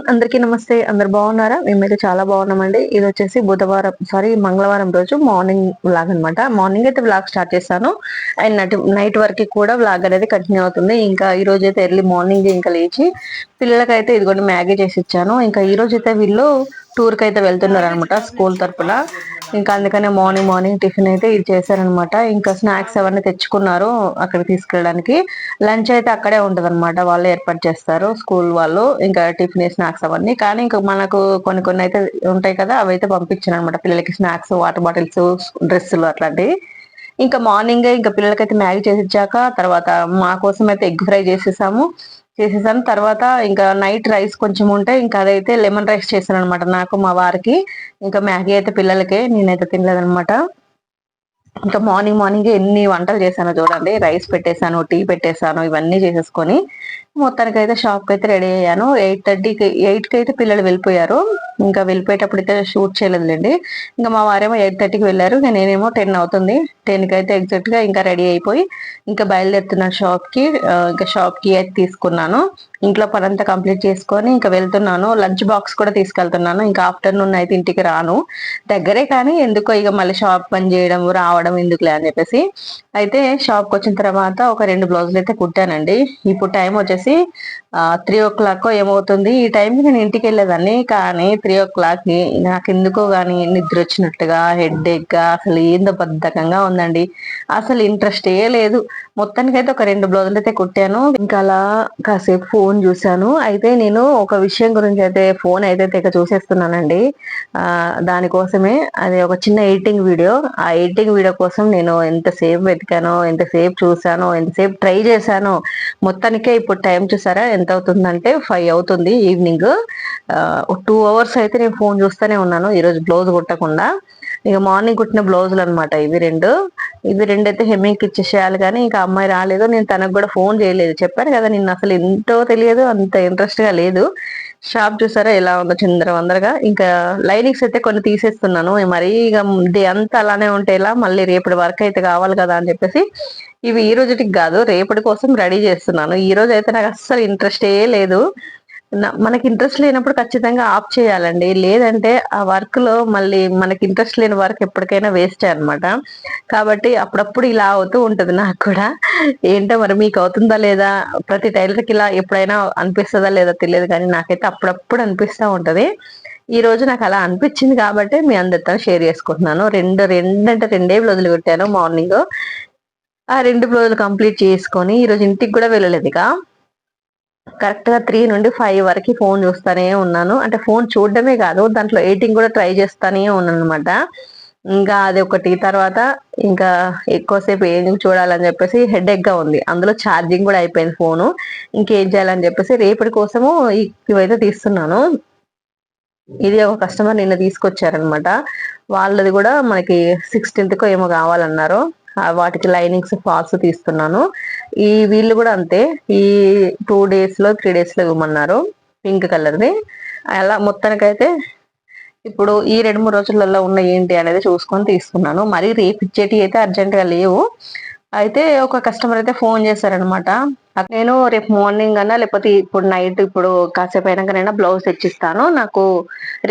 Everyone అందరికీ నమస్తే. అందరు బాగున్నారా? మేమైతే చాలా బాగున్నామండి. ఇది వచ్చేసి బుధవారం సారీ మంగళవారం రోజు మార్నింగ్ వ్లాగ్ అనమాట మార్నింగ్ అయితే వ్లాగ్ స్టార్ట్ చేశాను అండ్ నైట్ నైట్ వరకు కూడా వ్లాగ్ అనేది కంటిన్యూ అవుతుంది. ఇంకా ఈ రోజు అయితే ఎర్లీ మార్నింగ్ ఇంకా లేచి పిల్లలకైతే ఇదిగోండి మ్యాగీ చేసి ఇచ్చాను. ఇంకా ఈ రోజు అయితే వీళ్ళు టూర్కి అయితే వెళ్తున్నారు అనమాట స్కూల్ తరఫున ఇంకా అందుకనే మార్నింగ్ మార్నింగ్ టిఫిన్ అయితే ఇది చేశారనమాట. ఇంకా స్నాక్స్ అవన్నీ తెచ్చుకున్నారు అక్కడ తీసుకెళ్ళడానికి. లంచ్ అయితే అక్కడే ఉంటుంది అనమాట వాళ్ళు ఏర్పాటు చేస్తారు స్కూల్ వాళ్ళు. ఇంకా టిఫిన్ స్నాక్స్ అవన్నీ. కానీ ఇంకా మనకు కొన్ని కొన్ని అయితే ఉంటాయి కదా అవి అయితే పంపించాను అనమాట పిల్లలకి స్నాక్స్ వాటర్ బాటిల్స్ డ్రెస్సులు అట్లాంటివి. ఇంకా మార్నింగ్ ఇంకా పిల్లలకైతే మ్యాగీ చేసి ఇచ్చాక తర్వాత మా కోసం అయితే ఎగ్ ఫ్రై చేసేసాము. చేసేసాను. తర్వాత ఇంకా నైట్ రైస్ కొంచెం ఉంటే ఇంకా అదైతే లెమన్ రైస్ చేశాను అనమాట నాకు మా వారికి. ఇంకా మ్యాగీ అయితే పిల్లలకే నేనైతే తినలేదనమాట ఇంకా మార్నింగ్ మార్నింగ్ ఎన్ని వంటలు చేశానో చూడండి. రైస్ పెట్టేశాను టీ పెట్టేశాను ఇవన్నీ చేసేసుకొని మొత్తానికి అయితే షాప్కి అయితే రెడీ అయ్యాను. ఎయిట్ థర్టీకి ఎయిట్కి అయితే పిల్లలు వెళ్ళిపోయారు. ఇంకా వెళ్ళిపోయేటప్పుడు అయితే షూట్ చేయలేదులేండి. ఇంకా మా వారేమో ఎయిట్ థర్టీకి వెళ్ళారు నేనేమో టెన్ అవుతుంది. టెన్కి అయితే ఎగ్జాక్ట్గా ఇంకా రెడీ అయిపోయి ఇంకా బయలుదేరుతున్నాను షాప్కి ఇంకా షాప్కి అయితే తీసుకున్నాను. ఇంట్లో పనంతా కంప్లీట్ చేసుకొని ఇంకా వెళ్తున్నాను. లంచ్ బాక్స్ కూడా తీసుకెళ్తున్నాను. ఇంకా ఆఫ్టర్నూన్ అయితే ఇంటికి రాను. దగ్గరే కానీ ఎందుకో ఇక మళ్ళీ షాప్ పని చేయడం రావడం ఎందుకులే అని చెప్పేసి. అయితే షాప్కి వచ్చిన తర్వాత ఒక రెండు బ్లౌజులు అయితే కుట్టానండి. ఇప్పుడు టైం వచ్చేసి త్రీ ఓ క్లాక్ ఏమవుతుంది? ఈ టైంకి నేను ఇంటికి వెళ్ళేదాన్ని కానీ త్రీ ఓ క్లాక్కి నాకు ఎందుకో కానీ నిద్ర వచ్చినట్టుగా హెడ్ ఎగ్గా అసలు ఏందో బద్ధకంగా ఉందండి. అసలు ఇంట్రెస్ట్ ఏ లేదు. మొత్తానికైతే ఒక రెండు బ్లౌజులు అయితే కుట్టాను. ఇంకా అలా కాసేపు ఫోన్ చూశాను. అయితే నేను ఒక విషయం గురించి అయితే ఫోన్ అయితే తెగ చూసేస్తున్నానండి. దానికోసమే అది ఒక చిన్న ఎడిటింగ్ వీడియో ఆ ఎడిటింగ్ వీడియో కోసం నేను ఎంతసేపు వెతికానో ఎంతసేపు చూసానో ఎంతసేపు ట్రై చేశానో మొత్తానికే ఇప్పుడు టైం చూసారా? ఎంత అవుతుందంటే ఫైవ్ అవుతుంది ఈవినింగ్ టూ అవర్స్ అయితే నేను ఫోన్ చూస్తూనే ఉన్నాను. ఈరోజు బ్లౌజ్ కుట్టకుండా. ఇక మార్నింగ్ కుట్టిన బ్లౌజులు అనమాట ఇవి రెండు. ఇవి రెండు అయితే హెమ్మింగ్కి ఇచ్చేసేయాలి కానీ ఇంకా అమ్మాయి రాలేదు. నేను తనకు కూడా ఫోన్ చేయలేదు. చెప్పాను కదా నిన్న అసలు ఎంతో తెలియదు అంత ఇంట్రెస్ట్గా లేదు. షాప్ చూసారా ఎలా ఉందో చిందర వందరగా. ఇంకా లైనింగ్స్ అయితే కొన్ని తీసేస్తున్నాను. మరి ఇక డే అంతా అలానే ఉంటే ఎలా మళ్ళీ రేపటి వర్క్ అయితే కావాలి కదా అని చెప్పేసి ఇవి ఈ రోజుటికి కాదు రేపటి కోసం రెడీ చేస్తున్నాను. ఈ రోజు అయితే నాకు అస్సలు ఇంట్రెస్టే లేదు. మనకి ఇంట్రెస్ట్ లేనప్పుడు ఖచ్చితంగా ఆఫ్ చేయాలండి. లేదంటే ఆ వర్క్లో మళ్ళీ మనకి ఇంట్రెస్ట్ లేని వర్క్ ఎప్పటికైనా వేస్ట్ అనమాట కాబట్టి అప్పుడప్పుడు ఇలా అవుతూ ఉంటుంది నాకు కూడా. ఏంటో మరి మీకు అవుతుందా లేదా? ప్రతి టైలర్కి ఇలా ఎప్పుడైనా అనిపిస్తుందా లేదా తెలియదు కానీ నాకైతే అప్పుడప్పుడు అనిపిస్తూ ఉంటది. ఈ రోజు నాకు అలా అనిపించింది కాబట్టి మీ అందరితో షేర్ చేసుకుంటున్నాను. రెండు రెండు అంటే రెండే బ్లౌజులు పెట్టాను మార్నింగ్. ఆ రెండు రోజులు కంప్లీట్ చేసుకొని ఈరోజు ఇంటికి కూడా వెళ్ళలేదు ఇక. కరెక్ట్గా త్రీ నుండి ఫైవ్ వరకు ఫోన్ చూస్తానే ఉన్నాను. అంటే ఫోన్ చూడడమే కాదు దాంట్లో ఎయిటింగ్ కూడా ట్రై చేస్తానే ఉన్నాను అనమాట ఇంకా అది ఒకటి తర్వాత ఇంకా ఎక్కువసేపు ఏం చూడాలని చెప్పేసి హెడేక్గా ఉంది. అందులో ఛార్జింగ్ కూడా అయిపోయింది ఫోను ఇంకేం చేయాలని చెప్పేసి రేపటి కోసము ఇవైతే తీస్తున్నాను. ఇది ఒక కస్టమర్ నిన్న తీసుకొచ్చారనమాట వాళ్ళది కూడా మనకి సిక్స్టీన్త్ కో ఏమో కావాలన్నారు. వాటికి లైనింగ్స్ ఫాల్స్ తీస్తున్నాను. ఈ వీళ్ళు కూడా అంతే. ఈ టూ డేస్లో త్రీ డేస్లో ఇవ్వమన్నారు. పింక్ కలర్ది అలా మొత్తానికైతే ఇప్పుడు ఈ రెండు మూడు రోజులలో ఉన్న ఏంటి అనేది చూసుకొని తీసుకున్నాను మరి రేపు ఇచ్చేటి అయితే అర్జెంట్గా లేవు. అయితే ఒక కస్టమర్ అయితే ఫోన్ చేశారనమాట నేను రేపు మార్నింగ్ అన్నా లేకపోతే ఇప్పుడు నైట్ ఇప్పుడు కాసేపు అయినాకనైనా బ్లౌజ్ తెచ్చిస్తాను నాకు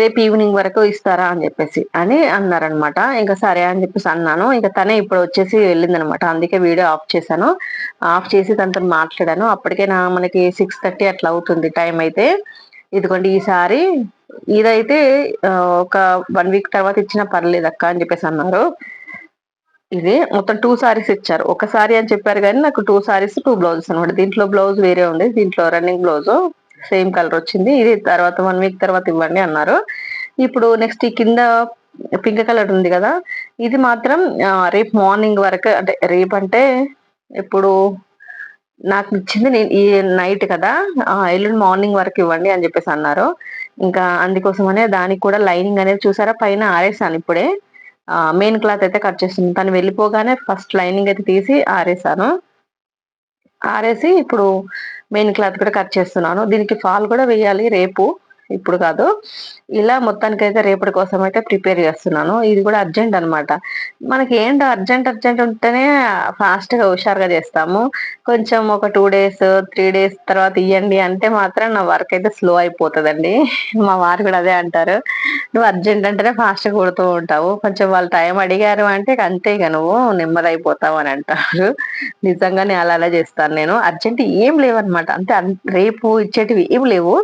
రేపు ఈవినింగ్ వరకు ఇస్తారా అని చెప్పేసి అని అన్నారనమాట ఇంకా సరే అని చెప్పేసి అన్నాను. ఇంకా తనే ఇప్పుడు వచ్చేసి వెళ్ళిందనమాట అందుకే వీడియో ఆఫ్ చేశాను. ఆఫ్ చేసి తనతో మాట్లాడాను. అప్పటికే నా మనకి సిక్స్ థర్టీ అట్లా అవుతుంది టైం అయితే. ఇదిగోండి ఈసారి ఇదైతే ఒక వన్ వీక్ తర్వాత ఇచ్చినా పర్లేదు అక్క అని చెప్పేసి అన్నారు. ఇది మొత్తం టూ సారీస్ ఇచ్చారు. ఒక సారీ అని చెప్పారు కానీ నాకు టూ సారీస్ టూ బ్లౌజెస్ అనమాట దీంట్లో బ్లౌజ్ వేరే ఉంది. దీంట్లో రన్నింగ్ బ్లౌజ్ సేమ్ కలర్ వచ్చింది. ఇది తర్వాత వన్ వీక్ తర్వాత ఇవ్వండి అన్నారు. ఇప్పుడు నెక్స్ట్ ఈ కింద పింక్ కలర్ ఉంది కదా ఇది మాత్రం రేపు మార్నింగ్ వరకు అంటే రేపు అంటే ఇప్పుడు నాకు ఇచ్చింది నేను ఈ నైట్ కదా ఎల్లుండి మార్నింగ్ వరకు ఇవ్వండి అని చెప్పేసి అన్నారు. ఇంకా అందుకోసమనే దానికి కూడా లైనింగ్ అనేది చూసారా? పైన ఆరేసాను ఇప్పుడే. మెయిన్ క్లాత్ అయితే కట్ చేస్తుంది తను వెళ్ళిపోగానే ఫస్ట్ లైనింగ్ అయితే తీసి ఆరేసాను. ఆరేసి ఇప్పుడు మెయిన్ క్లాత్ కూడా కట్ చేస్తున్నాను. దీనికి ఫాల్ కూడా వేయాలి రేపు. ఇప్పుడు కాదు. ఇలా మొత్తానికి అయితే రేపటి కోసం అయితే ప్రిపేర్ చేస్తున్నాను. ఇది కూడా అర్జెంట్ అనమాట మనకి ఏంటో అర్జెంట్ అర్జెంట్ ఉంటేనే ఫాస్ట్గా హుషారుగా చేస్తాము. కొంచెం ఒక టూ డేస్ త్రీ డేస్ తర్వాత ఇవ్వండి అంటే మాత్రం నా వర్క్ అయితే స్లో అయిపోతుందండి. మా వారు కూడా అదే అంటారు. నువ్వు అర్జెంట్ అంటేనే ఫాస్ట్ కొడుతూ ఉంటావు. కొంచెం వాళ్ళు టైం అడిగారు అంటే అంతే ఇక నువ్వు నెమ్మదైపోతావు అని అంటారు. నిజంగా నేను అలా అలా చేస్తాను నేను. అర్జెంట్ ఏం లేవన్నమాట. అంతే రేపు ఇచ్చేటివి ఏం లేవు.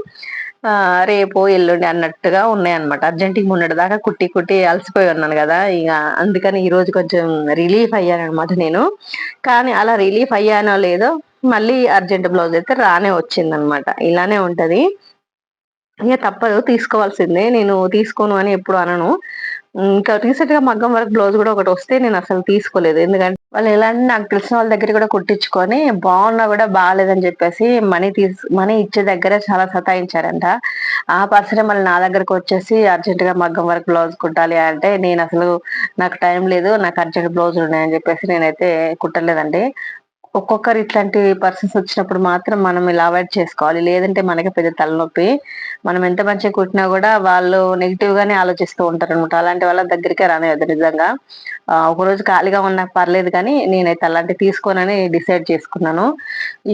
రేపు ఎల్లుండి అన్నట్టుగా ఉన్నాయి అనమాట అర్జెంటుగా మొన్నటి దాకా కుట్టి కుట్టి అలసిపోయి ఉన్నాను కదా. ఇక అందుకని ఈ రోజు కొంచెం రిలీఫ్ అయ్యాను అనమాట నేను. కానీ అలా రిలీఫ్ అయ్యానో లేదో మళ్ళీ అర్జెంట్ బ్లౌజ్ అయితే రానే వచ్చింది అనమాట ఇలానే ఉంటది. ఇక తప్పదు తీసుకోవాల్సిందే. నేను తీసుకోను అని ఎప్పుడు అనను. ఇంకా రీసెంట్గా మగ్గం వర్క్ బ్లౌజ్ కూడా ఒకటి వస్తే నేను అసలు తీసుకోలేదు. ఎందుకంటే వాళ్ళు ఎలా నాకు తెలిసిన వాళ్ళ దగ్గర కూడా కుట్టించుకొని బాగున్నా కూడా బాగాలేదని చెప్పేసి మనీ తీసు మనీ ఇచ్చే దగ్గర చాలా సతాయించారంట. ఆ పర్సన్ మళ్ళీ నా దగ్గరకు వచ్చేసి అర్జెంట్గా మగ్గం వర్క్ బ్లౌజ్ కుట్టాలి అంటే నేను అసలు నాకు టైం లేదు నాకు అర్జెంట్ బ్లౌజ్ ఉన్నాయని చెప్పేసి నేనైతే కుట్టలేదండి. ఒక్కొక్కరు ఇట్లాంటి పర్సన్స్ వచ్చినప్పుడు మాత్రం మనం ఇలా అవాయిడ్ చేసుకోవాలి. లేదంటే మనకి పెద్ద తలనొప్పి. మనం ఎంత మంచిగా కుట్టినా కూడా వాళ్ళు నెగిటివ్ గానే ఆలోచిస్తూ ఉంటారు అనమాట అలాంటి వాళ్ళ దగ్గరికే రానివ్వదు నిజంగా. ఒకరోజు ఖాళీగా ఉన్నా పర్లేదు కానీ నేనైతే అలాంటివి తీసుకోనని డిసైడ్ చేసుకున్నాను.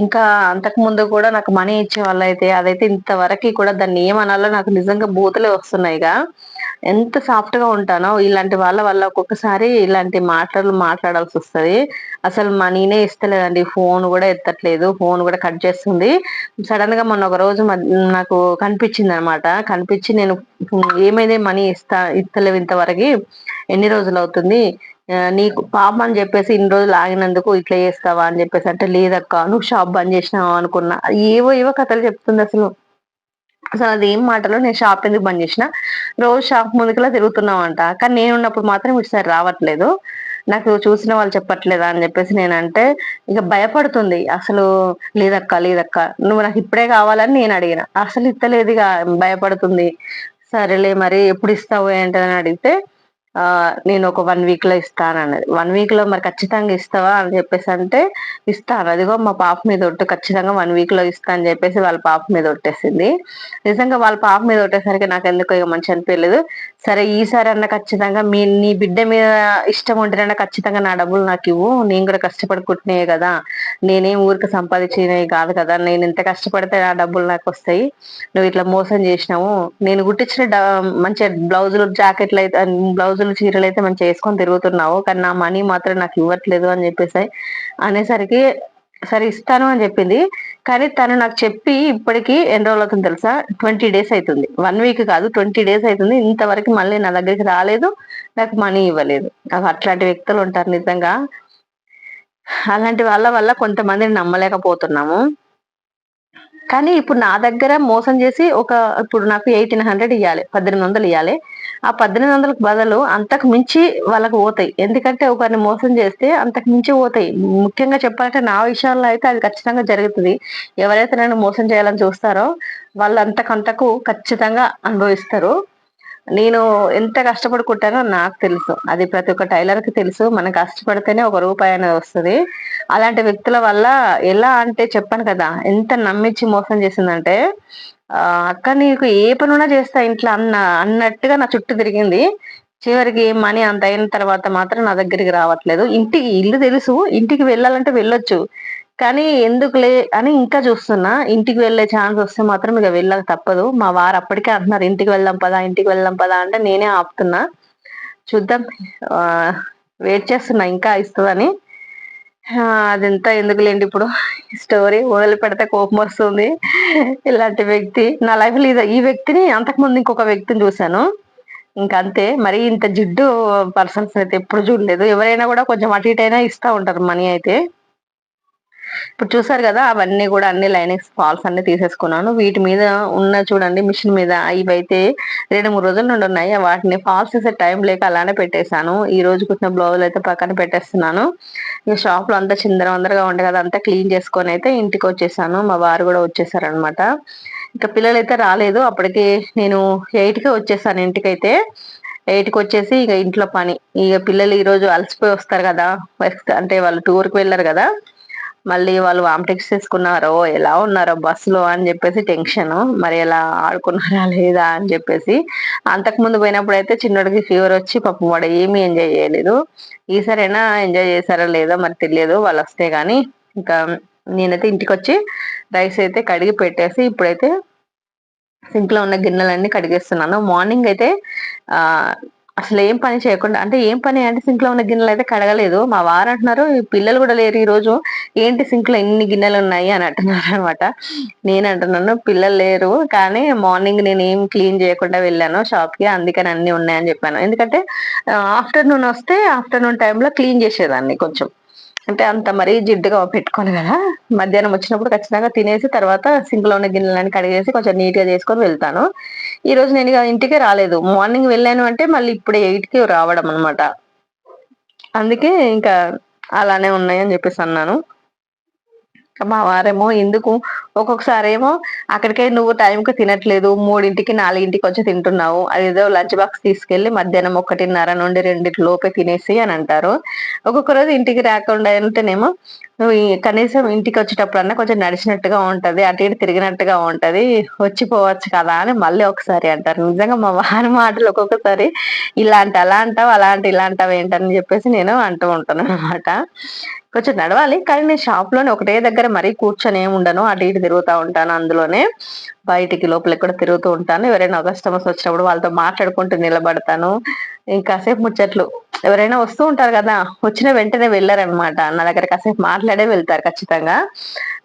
ఇంకా అంతకు ముందు కూడా నాకు మనీ ఇచ్చే వాళ్ళు అయితే అదైతే ఇంతవరకు కూడా దాన్ని ఏమనాలో నాకు నిజంగా బూతులే వస్తున్నాయిగా. ఎంత సాఫ్ట్గా ఉంటానో ఇలాంటి వాళ్ళ వల్ల ఒక్కొక్కసారి ఇలాంటి మాటలు మాట్లాడాల్సి వస్తుంది. అసలు మనీనే ఇస్తలేదండి. ఫోన్ కూడా ఎత్తట్లేదు. ఫోన్ కూడా కట్ చేస్తుంది. సడన్గా మొన్న ఒక రోజు నాకు కనిపించింది అనమాట కనిపించి నేను ఏమైంది మనీ ఇస్తా ఇస్తలేవు ఇంతవరకు. ఎన్ని రోజులు అవుతుంది? నీకు పాప అని చెప్పేసి ఇన్ని రోజులు ఆగినందుకు ఇట్లా చేస్తావా అని చెప్పేసి అంటే లేదక్క నువ్వు షాప్ బంద్ చేసినావు అనుకున్నా. ఏవో ఏవో కథలు చెప్తుంది అసలు. అసలు అది ఏం మాటలో నేను షాప్ ఎందుకు బంద్ చేసిన? రోజు షాప్ ముందుకులా తిరుగుతున్నావంట. కానీ నేను ఉన్నప్పుడు మాత్రం ఇటుసారి రావట్లేదు. నాకు చూసిన వాళ్ళు చెప్పట్లేదా అని చెప్పేసి నేనంటే ఇక భయపడుతుంది. అసలు లేదక్క లేదక్క నువ్వు నాకు ఇప్పుడే కావాలని నేను అడిగిన. అసలు ఇస్తలేదు ఇక భయపడుతుంది. సరేలే మరి ఎప్పుడు ఇస్తావు ఏంటని అడిగితే నేను ఒక వన్ వీక్లో ఇస్తాను అన్నది. వన్ వీక్లో మరి ఖచ్చితంగా ఇస్తావా అని చెప్పేసి అంటే ఇస్తాను. అదిగో మా పాప మీద ఒట్టు ఖచ్చితంగా వన్ వీక్లో ఇస్తా అని చెప్పేసి వాళ్ళ పాప మీద ఒట్టేసింది. నిజంగా వాళ్ళ పాప మీద ఒట్టేసరికి నాకు ఎందుకో ఇక మంచి అనిపించలేదు సరే ఈసారి అన్న ఖచ్చితంగా మీ నీ బిడ్డ మీద ఇష్టం ఉంటేనన్నా ఖచ్చితంగా నా డబ్బులు నాకు ఇవ్వు. నేను కూడా కష్టపడి కదా. నేనేం ఊరికి సంపాదించినవి కాదు కదా. నేను ఎంత కష్టపడితే నా డబ్బులు నాకు వస్తాయి. నువ్వు ఇట్లా మోసం చేసినావు. నేను కుట్టించిన మంచి బ్లౌజులు జాకెట్లు అయితే బ్లౌజులు చీరలు అయితే మంచిగా వేసుకొని తిరుగుతున్నావు. కానీ నా మనీ మాత్రం నాకు ఇవ్వట్లేదు అని చెప్పేసి అనేసరికి సరే ఇస్తాను అని చెప్పింది. కానీ తను నాకు చెప్పి ఇప్పటికి ఎన్ని రోజులు అవుతుంది తెలుసా? ట్వంటీ డేస్ అవుతుంది. వన్ వీక్ కాదు ట్వంటీ డేస్ అవుతుంది. ఇంతవరకు మళ్ళీ నా దగ్గరికి రాలేదు. నాకు మనీ ఇవ్వలేదు. నాకు అట్లాంటి వ్యక్తులు ఉంటారు నిజంగా. అలాంటి వాళ్ళ వల్ల కొంతమందిని నమ్మలేకపోతున్నాము. కానీ ఇప్పుడు నా దగ్గర మోసం చేసి ఒక ఇప్పుడు నాకు ఎయిటీన్ హండ్రెడ్ ఇవ్వాలి పద్దెనిమిది వందలు ఇవ్వాలి ఆ పద్దెనిమిది వందలకు బదులు అంతకు మించి వాళ్ళకు పోతాయి. ఎందుకంటే ఒకరిని మోసం చేస్తే అంతకు మించి పోతాయి. ముఖ్యంగా చెప్పాలంటే నా విషయాల్లో అయితే అది ఖచ్చితంగా జరుగుతుంది. ఎవరైతే నన్ను మోసం చేయాలని చూస్తారో వాళ్ళు అంతకంతకు ఖచ్చితంగా అనుభవిస్తారు. నేను ఎంత కష్టపడి కుట్టానో నాకు తెలుసు. అది ప్రతి ఒక్క టైలర్కి తెలుసు. మనం కష్టపడితేనే ఒక రూపాయి అనేది వస్తుంది. అలాంటి వ్యక్తుల వల్ల ఎలా అంటే చెప్పాను కదా ఎంత నమ్మించి మోసం చేసిందంటే అక్క నీకు ఏ పనున్నా చేస్తా ఇంట్లో అన్న అన్నట్టుగా నా చుట్టూ తిరిగింది. చివరికి మనీ అంత అయిన తర్వాత మాత్రం నా దగ్గరికి రావట్లేదు. ఇంటికి ఇల్లు తెలుసు ఇంటికి వెళ్ళాలంటే వెళ్ళొచ్చు. కానీ ఎందుకులే అని ఇంకా చూస్తున్నా ఇంటికి వెళ్ళే ఛాన్స్ వస్తే మాత్రం ఇక వెళ్ళక తప్పదు. మా వారు అప్పటికే అంటున్నారు ఇంటికి వెళ్దాం పదా ఇంటికి వెళ్దాం పదా అంటే నేనే ఆపుతున్నా. చూద్దాం వెయిట్ చేస్తున్నా ఇంకా ఇస్తుందని. అదంతా ఎందుకులేండి ఇప్పుడు? స్టోరీ వదిలి పెడితే కోపం వస్తుంది. ఇలాంటి వ్యక్తి. నా లైఫ్లో ఈ వ్యక్తిని అంతకుముందు ఇంకొక వ్యక్తిని చూశాను. ఇంకంతే మరి ఇంత జిడ్డు పర్సన్స్ అయితే ఎప్పుడు చూడలేదు. ఎవరైనా కూడా కొంచెం అటు ఇటు అయినా ఇస్తా ఉంటారు మనీ అయితే. ఇప్పుడు చూసారు కదా అవన్నీ కూడా అన్ని లైనింగ్స్ ఫాల్స్ అన్ని తీసేసుకున్నాను. వీటి మీద ఉన్న చూడండి మిషన్ మీద ఇవైతే రెండు మూడు రోజుల నుండి ఉన్నాయి. వాటిని ఫాల్స్ చేసే టైం లేక అలానే పెట్టేశాను. ఈ రోజు కుట్టిన బ్లౌజులు అయితే పక్కన పెట్టేస్తున్నాను. ఇక షాప్లో అంతా చిందర వందరగా ఉండే కదా అంతా క్లీన్ చేసుకొని అయితే ఇంటికి వచ్చేసాను. మా వారు కూడా వచ్చేసారనమాట ఇంకా పిల్లలు అయితే రాలేదు. అప్పటికి నేను ఎయిట్కి వచ్చేసాను ఇంటికైతే. ఎయిట్కి వచ్చేసి ఇక ఇంట్లో పని. ఇక పిల్లలు ఈ రోజు అలసిపోయి వస్తారు కదా అంటే వాళ్ళు టూర్కి వెళ్ళారు కదా. మళ్ళీ వాళ్ళు వామిటిక్స్ తీసుకున్నారో ఎలా ఉన్నారో బస్సులో అని చెప్పేసి టెన్షన్ మరి ఎలా ఆడుకున్నారా లేదా అని చెప్పేసి. అంతకు ముందు పోయినప్పుడు అయితే చిన్నోడికి ఫీవర్ వచ్చి పాపం వాడు ఏమీ ఎంజాయ్ చేయలేదు. ఈసారైనా ఎంజాయ్ చేశారా లేదో మరి తెలియదు వాళ్ళు వస్తే కానీ ఇంకా నేనైతే ఇంటికి వచ్చి రైస్ అయితే కడిగి పెట్టేసి ఇప్పుడైతే సింక్లో ఉన్న గిన్నెలన్నీ కడిగేస్తున్నాను. మార్నింగ్ అయితే ఆ అసలు ఏం పని చేయకుండా అంటే ఏం పని అంటే సింక్లో ఉన్న గిన్నెలు అయితే కడగలేదు. మా వారు అంటున్నారు పిల్లలు కూడా లేరు ఈ రోజు. ఏంటి సింక్లో ఎన్ని గిన్నెలు ఉన్నాయి? అని అంటున్నారు అనమాట. నేను అంటున్నాను పిల్లలు లేరు కానీ మార్నింగ్ నేను ఏం క్లీన్ చేయకుండా వెళ్ళాను షాప్కి అందుకని అన్ని ఉన్నాయని చెప్పాను. ఎందుకంటే ఆఫ్టర్నూన్ వస్తే ఆఫ్టర్నూన్ టైంలో క్లీన్ చేసేదాన్ని కొంచెం. అంటే అంత మరీ జిడ్డుగా పెట్టుకోను కదా. మధ్యాహ్నం వచ్చినప్పుడు ఖచ్చితంగా తినేసి తర్వాత సింక్లో ఉన్న గిన్నెలన్నీ కడిగేసి కొంచెం నీట్గా చేసుకొని వెళ్తాను. ఈ రోజు నేను ఇక ఇంటికే రాలేదు. మార్నింగ్ వెళ్ళాను అంటే మళ్ళీ ఇప్పుడు ఎయిట్కి రావడం అనమాట అందుకే ఇంకా అలానే ఉన్నాయని చెప్పేసి అన్నాను. మా వారేమో ఎందుకు? ఒక్కొక్కసారి ఏమో అక్కడికే నువ్వు టైంకి తినట్లేదు మూడింటికి నాలుగింటికి వచ్చి తింటున్నావు. అదేదో లంచ్ బాక్స్ తీసుకెళ్ళి మధ్యాహ్నం ఒకటిన్నర నుండి రెండింటి లోపే తినేసి అని అంటారు. ఒక్కొక్క రోజు ఇంటికి రాకుండా ఉంటేనేమో నువ్వు కనీసం ఇంటికి వచ్చేటప్పుడన్నా కొంచెం నడిచినట్టుగా ఉంటది అటు ఇటు తిరిగినట్టుగా ఉంటది వచ్చిపోవచ్చు కదా అని మళ్ళీ ఒకసారి అంటారు. నిజంగా మా వారి మాటలు ఒక్కొక్కసారి ఇలాంటి అలా అంటావు అలాంటి ఇలా అంటావు ఏంటని చెప్పేసి నేను అంటూ ఉంటాను అనమాట కొంచెం నడవాలి కానీ నేను షాప్లోనే ఒకటే దగ్గర మరీ కూర్చొని ఏమి ఉండను. అటు ఇటు తిరుగుతూ ఉంటాను అందులోనే. బయటికి లోపలికి కూడా తిరుగుతూ ఉంటాను. ఎవరైనా కస్టమర్స్ వచ్చినప్పుడు వాళ్ళతో మాట్లాడుకుంటూ నిలబడతాను. ఇంకాసేపు ముచ్చట్లు. ఎవరైనా వస్తూ ఉంటారు కదా వచ్చిన వెంటనే వెళ్ళారనమాట నా దగ్గర కాసేపు మాట్లాడే వెళ్తారు ఖచ్చితంగా.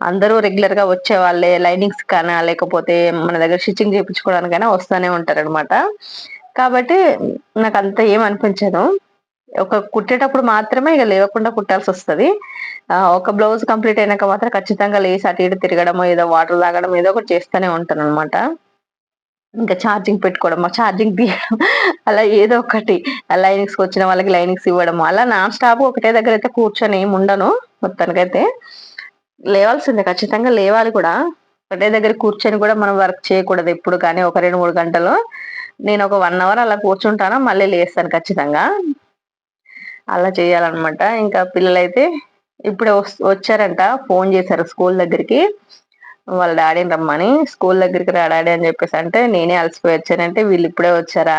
అందరూ రెగ్యులర్గా వచ్చే వాళ్ళే లైనింగ్స్ కానీ లేకపోతే మన దగ్గర స్టిచ్చింగ్ చేయించుకోవడానికైనా వస్తూనే ఉంటారు అనమాట కాబట్టి నాకు అంత ఏం అనిపించదు. ఒక కుట్టేటప్పుడు మాత్రమే ఇక లేవకుండా కుట్టాల్సి వస్తుంది ఒక బ్లౌజ్ కంప్లీట్ అయినాక మాత్రం ఖచ్చితంగా లేసి అటు ఇటు తిరగడం ఏదో వాటర్ తాగడం ఏదో ఒకటి చేస్తూనే ఉంటాను అనమాట ఇంకా ఛార్జింగ్ పెట్టుకోవడం ఛార్జింగ్ తీయడం అలా ఏదో ఒకటి. లైనింగ్స్ వచ్చిన వాళ్ళకి లైనింగ్స్ ఇవ్వడం అలా నాన్ స్టాప్ ఒకటే దగ్గర అయితే కూర్చొని ఏమి ఉండను మొత్తానికైతే. లేవాల్సిందే ఖచ్చితంగా లేవాలి కూడా. ఒకటే దగ్గర కూర్చొని కూడా మనం వర్క్ చేయకూడదు ఎప్పుడు కానీ ఒక రెండు మూడు గంటలు. నేను ఒక వన్ అవర్ అలా కూర్చుంటాను మళ్ళీ లేస్తాను ఖచ్చితంగా. అలా చేయాలన్నమాట. ఇంకా పిల్లలైతే ఇప్పుడే వచ్చారంట ఫోన్ చేశారు స్కూల్ దగ్గరికి. వాళ్ళ డాడీని రమ్మని స్కూల్ దగ్గరికి రా డాడీ అని చెప్పేసి అంటే నేనే అలసిపోయి వచ్చానంటే వీళ్ళు ఇప్పుడే వచ్చారా?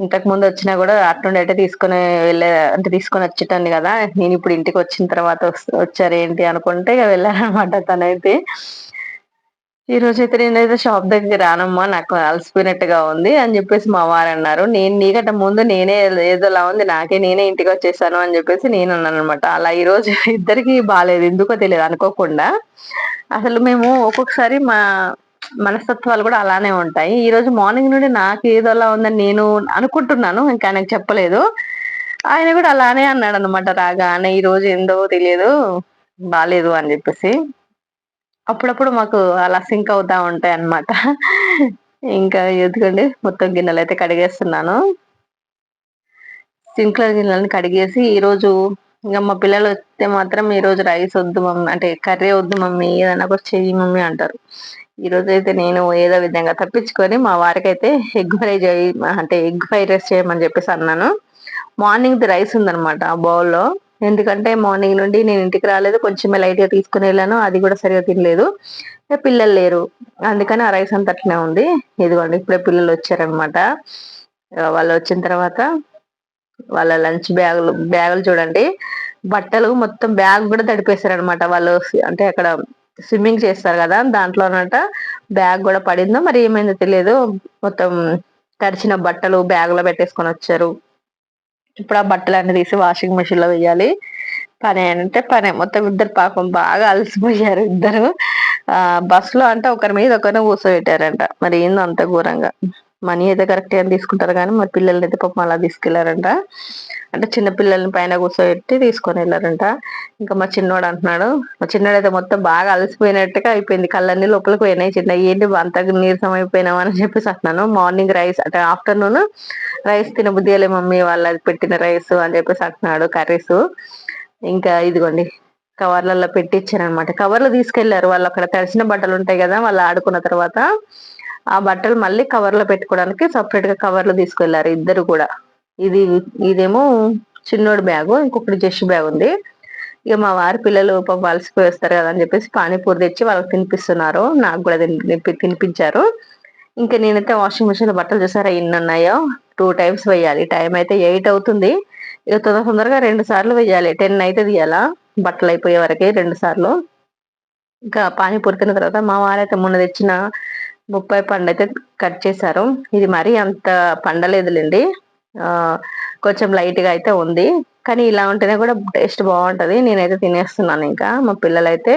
ఇంతకు ముందు వచ్చినా కూడా అట్నుండి అయితే తీసుకొని వెళ్ళే అంటే తీసుకొని వచ్చేటండి కదా? నేను ఇప్పుడు ఇంటికి వచ్చిన తర్వాత వచ్చారేంటి అనుకుంటే ఇక వెళ్ళారనమాట తనైతే. ఈ రోజు అయితే నేనైతే షాప్ దగ్గర రానమ్మా నాకు అలసిపోయినట్టుగా ఉంది అని చెప్పేసి మా వారు అన్నారు. నేను నీకంటే ముందు నేనే ఏదోలా ఉంది నాకే నేనే ఇంటికి వచ్చేసాను అని చెప్పేసి నేను అన్నాను అనమాట అలా ఈ రోజు ఇద్దరికి బాగాలేదు ఎందుకో తెలియదు అనుకోకుండా. అసలు మేము ఒక్కొక్కసారి మా మనస్తత్వాలు కూడా అలానే ఉంటాయి. ఈ రోజు మార్నింగ్ నుండి నాకు ఏదోలా ఉందని నేను అనుకుంటున్నాను ఇంకా ఆయనకు చెప్పలేదు. ఆయన కూడా అలానే అన్నాడు అనమాట రాగానే ఈ రోజు ఏందో తెలియదు బాగాలేదు అని చెప్పేసి. అప్పుడప్పుడు మాకు అలా సింక్ అవుతా ఉంటాయి అన్నమాట. ఇంకా ఎందుకండి? మొత్తం గిన్నెలు అయితే కడిగేస్తున్నాను. సింక్లో గిన్నెలను కడిగేసి ఈరోజు ఇంకా మా పిల్లలు వస్తే మాత్రం ఈరోజు రైస్ వద్దు మమ్మీ అంటే కర్రీ వద్దు మమ్మీ ఏదైనా కూడా చెయ్యి మమ్మీ అంటారు. ఈరోజు అయితే నేను ఏదో విధంగా తప్పించుకొని మా వారికి అయితే ఎగ్ ఫ్రై చేయి అంటే ఎగ్ ఫ్రైడ్ రైస్ చేయమని చెప్పేసి అన్నాను. మార్నింగ్ రైస్ ఉందనమాట ఆ బౌల్లో. ఎందుకంటే మార్నింగ్ నుండి నేను ఇంటికి రాలేదు కొంచెం లైట్గా తీసుకుని వెళ్ళాను అది కూడా సరిగా తినలేదు. పిల్లలు లేరు అందుకని ఆ రైస్ అంత అట్లనే ఉంది. ఇదిగోండి ఇప్పుడే పిల్లలు వచ్చారనమాట వాళ్ళు వచ్చిన తర్వాత వాళ్ళ లంచ్ బ్యాగులు బ్యాగులు చూడండి. బట్టలు మొత్తం బ్యాగ్ కూడా తడిపేశారనమాట వాళ్ళు అంటే అక్కడ స్విమ్మింగ్ చేస్తారు కదా దాంట్లో అనమాట బ్యాగ్ కూడా పడిందో మరి ఏమైందో తెలియదు. మొత్తం తడిచిన బట్టలు బ్యాగ్లో పెట్టేసుకొని వచ్చారు. ఇప్పుడు ఆ బట్టలు అన్ని తీసి వాషింగ్ మెషిన్లో వేయాలి. పని అంటే పని. మొత్తం ఇద్దరు పాపం బాగా అలసిపోయారు ఇద్దరు. ఆ బస్లో అంటే ఒకరి మీద ఒకరిని కూర్చోబెట్టారంట మరి ఏందో అంత ఘోరంగా? మనీ అయితే కరెక్ట్ అని తీసుకుంటారు కానీ మరి పిల్లల్ని అయితే పాపం అలా తీసుకెళ్ళారంట. అంటే చిన్న పిల్లల్ని పైన కూర్చోబెట్టి తీసుకొని వెళ్ళారంట. ఇంకా మా చిన్నోడు అంటున్నాడు మా చిన్నోడు అయితే మొత్తం బాగా అలసిపోయినట్టుగా అయిపోయింది. కళ్ళన్నీ లోపలికి పోయినాయి. చిన్న ఏంటి అంత నీరసం అయిపోయినావు అని చెప్పేసి అంటున్నాను. మార్నింగ్ రైస్ అంటే ఆఫ్టర్నూన్ రైస్ తినబుద్ధియాలే మమ్మీ వాళ్ళది పెట్టిన రైస్ అని చెప్పేసి అంటున్నాడు కర్రీస్. ఇంకా ఇదిగోండి కవర్లలో పెట్టించారనమాట కవర్లు తీసుకెళ్ళారు. వాళ్ళు అక్కడ తడిచిన బట్టలు ఉంటాయి కదా వాళ్ళు ఆడుకున్న తర్వాత ఆ బట్టలు మళ్ళీ కవర్లో పెట్టుకోవడానికి సపరేట్గా కవర్లు తీసుకెళ్ళారు ఇద్దరు కూడా. ఇది ఇదేమో చిన్నోడి బ్యాగు ఇంకొకటి జస్ట్ బ్యాగ్ ఉంది. ఇక మా వారి పిల్లలు పాపం అలసిపోయి వస్తారు కదా అని చెప్పేసి పానీపూరి తెచ్చి వాళ్ళకి తినిపిస్తున్నారు. నాకు కూడా తినిపి- తినిపించారు. ఇంకా నేనైతే వాషింగ్ మిషన్ బట్టలు చూసారా ఎన్ని ఉన్నాయో? టూ టైమ్స్ వేయాలి. టైం అయితే ఎయిట్ అవుతుంది. ఇక తొందర తొందరగా రెండు సార్లు వేయాలి. టెన్ అయితే తీయాలా. బట్టలు అయిపోయే వరకే రెండు సార్లు. ఇంకా పానీపూరి తిన్న తర్వాత మా వారైతే మొన్న తెచ్చిన ముప్పై పండు అయితే కట్ చేశారు. ఇది మరీ అంత పండలేదులేండి. కొంచెం లైట్గా అయితే ఉంది. కానీ ఇలా ఉంటేనే కూడా టేస్ట్ బాగుంటుంది. నేనైతే తినేస్తున్నాను ఇంకా. మా పిల్లలు అయితే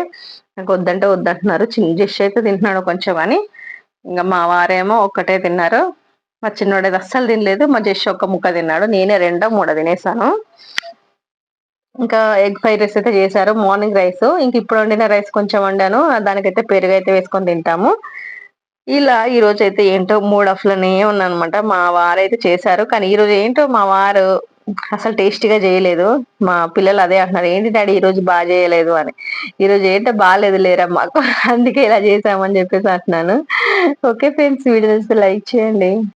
నాకు వద్దంటే వద్దంటున్నారు. చిన్న డిష్ అయితే తింటున్నాడు కొంచెం అని. ఇంకా మా వారేమో ఒక్కటే తిన్నారు. మా చిన్నోడేది అస్సలు తినలేదు. మా జస్ట్ ఒక్క ముక్క తిన్నాడు. నేనే రెండో మూడో తినేసాను. ఇంకా ఎగ్ ఫ్రైడ్ రైస్ అయితే చేశారు. Morning rice. ఇంక ఇప్పుడు వండిన రైస్ కొంచెం వండాను. దానికైతే పెరుగు అయితే వేసుకొని తింటాము. ఇలా ఈ రోజు అయితే ఏంటో మూడ్ అఫ్లోనే ఉన్నానమాట మా వారు అయితే చేశారు. కానీ ఈ రోజు ఏంటో మా వారు అసలు టేస్టీగా చేయలేదు. మా పిల్లలు అదే అంటున్నారు. ఏంటి డాడీ ఈ రోజు బాగా చేయలేదు? అని. ఈ రోజు ఏంటో బాగాలేదు లేరా మాకు. అందుకే ఇలా చేసామని చెప్పేసి అంటున్నాను. ఓకే ఫ్రెండ్స్ వీడియో లైక్ చేయండి.